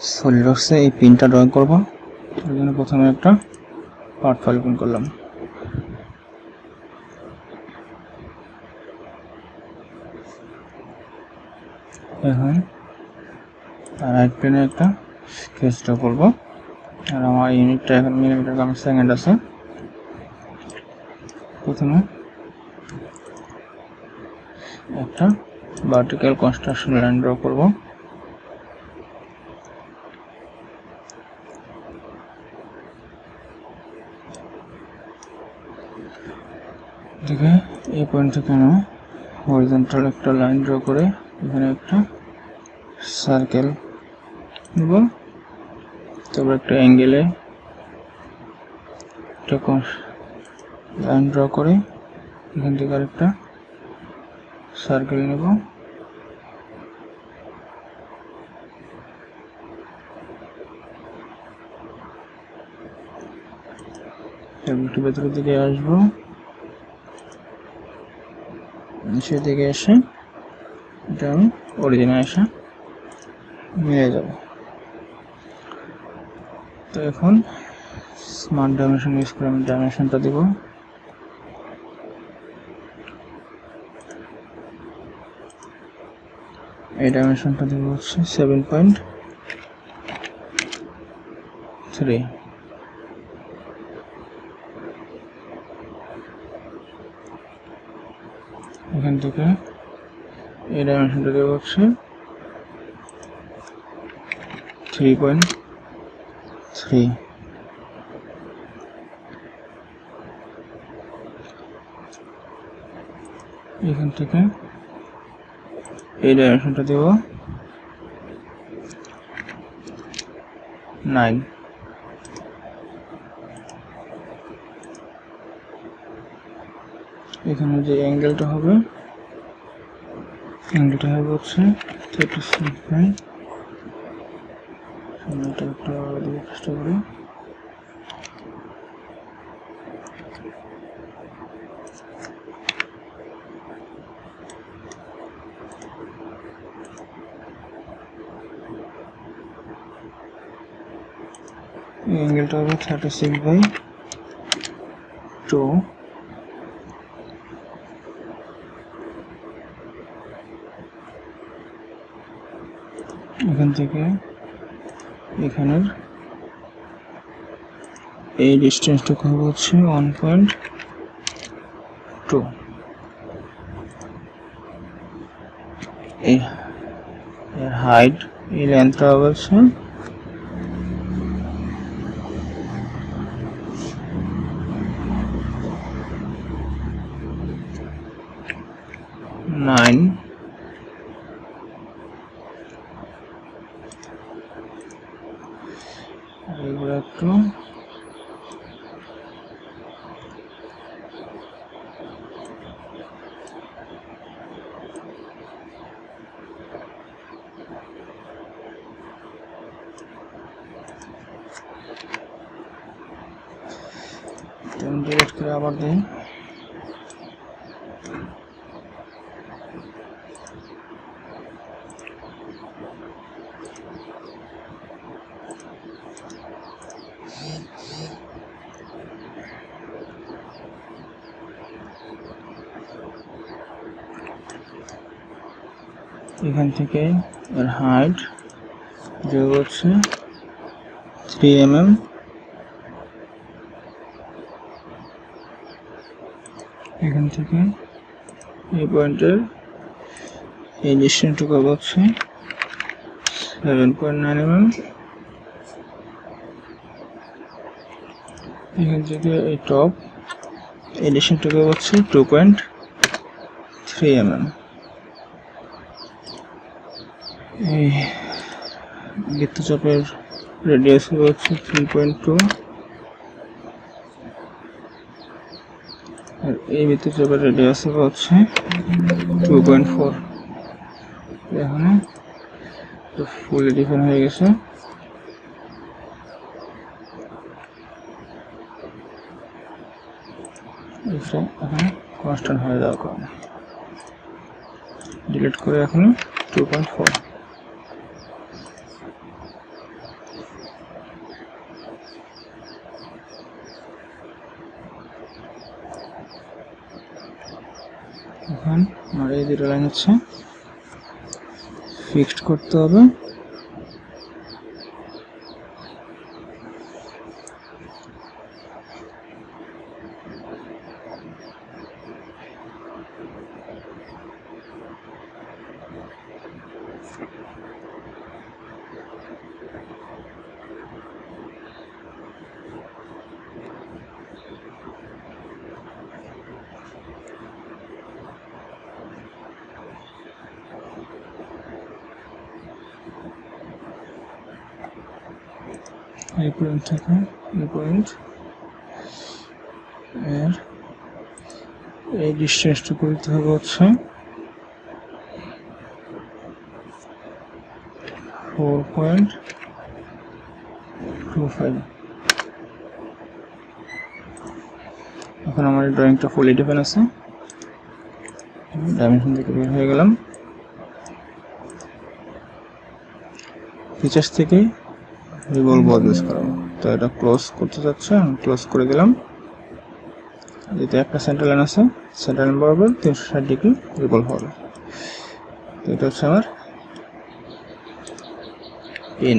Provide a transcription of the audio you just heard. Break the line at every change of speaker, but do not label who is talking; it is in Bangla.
সলিডওয়ার্কসে এই পিনটা ড্রয়িং করব। তার জন্য প্রথমে একটা পার্ট ফাইল ওপেন করলাম। এখন রাইট প্লেনে একটা স্কেচ ড্র করব। আর আমার ইউনিটটা এখন মিলিমিটার গ্রাম সেকেন্ড আছে। প্রথমে একটা ভার্টিক্যাল কনস্ট্রাকশন লাইন ড্র করব। দেখে এই পয়েন্ট থেকে আমি হরিজেন্টাল একটা লাইন ড্র করে এখানে একটা সার্কেল নেব। তারপর একটা অ্যাঙ্গেলে একটা লাইন ড্র করে এখান থেকে আরেকটা সার্কেল নেব। একটু ভেতরের দিকে আসব। নিচের দিকে এসে এটা আমি অরিজিনাল এসে মিলে যাব। তো এখন স্মার্ট ডাইমেনশন ইউজ করে আমি ডাইমেনশনটা দিব। এই ডাইমেনশনটা দেবো হচ্ছে সেভেন পয়েন্ট থ্রি এখান থেকে। এই ডাইমেনশনটা দেওয়া হচ্ছে থ্রি পয়েন্ট থ্রি এখান থেকে। এই ডাইমেনশনটা দেব। নাইন এখানে যে অ্যাঙ্গেলটা হবে অ্যাঙ্গেলটা হবে হচ্ছে থার্টি বাই এটা একটা দেওয়ার চেষ্টা করি। অ্যাঙ্গেলটা হবে থার্টি সিক্স বাই টু এখান থেকে এখানের এই ডিস্টেন্সটুকু হবে হচ্ছে? ওয়ান পয়েন্ট টু এই হাইট এই লেন্থটা হবে হচ্ছে? নাইন এগুলো একটু আবার দিই এখান থেকে এর হাইট যোগ হচ্ছে থ্রি এম এম এখান থেকে এই পয়েন্টের এই ডিস্টেন্সটুকু হচ্ছে seven point nine M M এখান থেকে এই টপ এই ডিস্টেন্সটুকু হচ্ছে two point three M M এই বৃত্তচাপের রেডিয়াস হচ্ছে থ্রি পয়েন্ট টু আর এই বৃত্তচাপের রেডিয়াস হচ্ছে টু পয়েন্ট ফোর এখানে ফুলি ডিফাইন হয়ে গেছে। এখানে কনস্ট্যান্ট হয়ে যাওয়ার কারণে। ডিলিট করে এখন টু পয়েন্ট ফোর লাইন আর এই দুটো লাইন হচ্ছে। ফিক্সড করতে হবে। এই পয়েন্ট থেকে, এই পয়েন্ট এর এই ডিস্টেন্সটা করতে হবে হচ্ছে ফোর পয়েন্ট টু ফাইভ এখন আমার ড্রয়িংটা ফুলি ডিফেন আছে। ডাইমেনশন থেকে বের হয়ে গেলাম। ফিচার্স থেকে রিভলভ বল ইউজ করাবো তো এটা ক্লোজ করতে যাচ্ছে, আমি ক্লোজ করে দিলাম। এটা একটা সেন্টার লাইন আছে সেন্ট্রাল লাইন বরাবর তিনশো ষাট ডিগ্রি রিভলভ হবে। তো এটা হচ্ছে আমার পিন